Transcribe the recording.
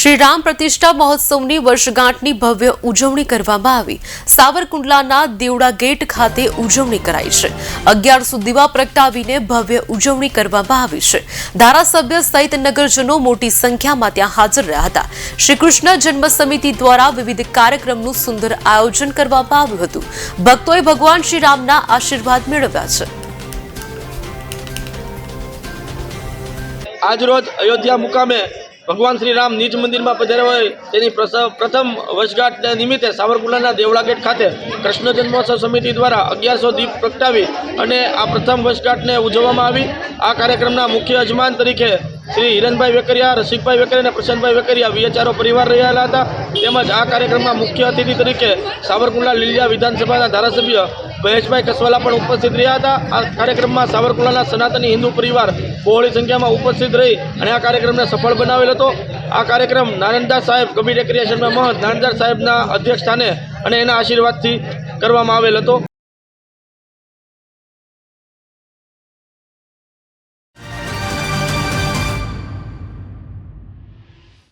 શ્રી રામ પ્રતિષ્ઠા મહોત્સવની વર્ષગાંઠની ભવ્ય ઉજવણી કરવામાં આવી. સાવરકુંડલાના દેવડા ગેટ ખાતે ઉજવણી કરાઈ છે. અગિયારસો દીવા પ્રગટાવીને ભવ્ય ઉજવણી કરવામાં આવી છે. ધારાસભ્ય સહિત નગરજનો મોટી સંખ્યામાં ત્યાં હાજર રહ્યા હતા. શ્રી કૃષ્ણ જન્મ સમિતિ દ્વારા વિવિધ કાર્યક્રમનું સુંદર આયોજન કરવામાં આવ્યું હતું. ભક્તોએ ભગવાન શ્રી રામના આશીર્વાદ મેળવ્યા છે. આજરોજ અયોધ્યા મુકામે ભગવાન શ્રી રામ નિજ મંદિરમાં પધાર્યા હોય, તેની પ્રથમ વર્ષગાંઠ નિમિત્તે સાવરકુંડલાના દેવળા ગેટ ખાતે કૃષ્ણ જન્મોત્સવ સમિતિ દ્વારા અગિયારસો દીપ પ્રગટાવી અને આ પ્રથમ વર્ષગાંઠને ઉજવવામાં આવી. આ કાર્યક્રમના મુખ્ય યજમાન તરીકે શ્રી હિરનભાઈ વેકરિયા, રસિકભાઈ વેકરિયા અને પ્રશાંતભાઈ વેકરિયા વિચારો પરિવાર રહેલા હતા. તેમજ આ કાર્યક્રમમાં મુખ્ય અતિથિ તરીકે સાવરકુંડલા લીલિયા વિધાનસભાના ધારાસભ્ય મહેશભાઈ કસવાલા પણ ઉપસ્થિત રહ્યા હતા. આ કાર્યક્રમમાં સાવરકુંડલાના સનાતની હિન્દુ પરિવાર બહોળી સંખ્યામાં ઉપસ્થિત રહી અને આ કાર્યક્રમને સફળ બનાવેલ હતો. આ કાર્યક્રમ નારણદાસ સાહેબ, કબીર રેક્રિએશનના મહંત, નારણદાસ સાહેબના અધ્યક્ષ સ્થાને અને એના આશીર્વાદથી કરવામાં આવેલ હતો.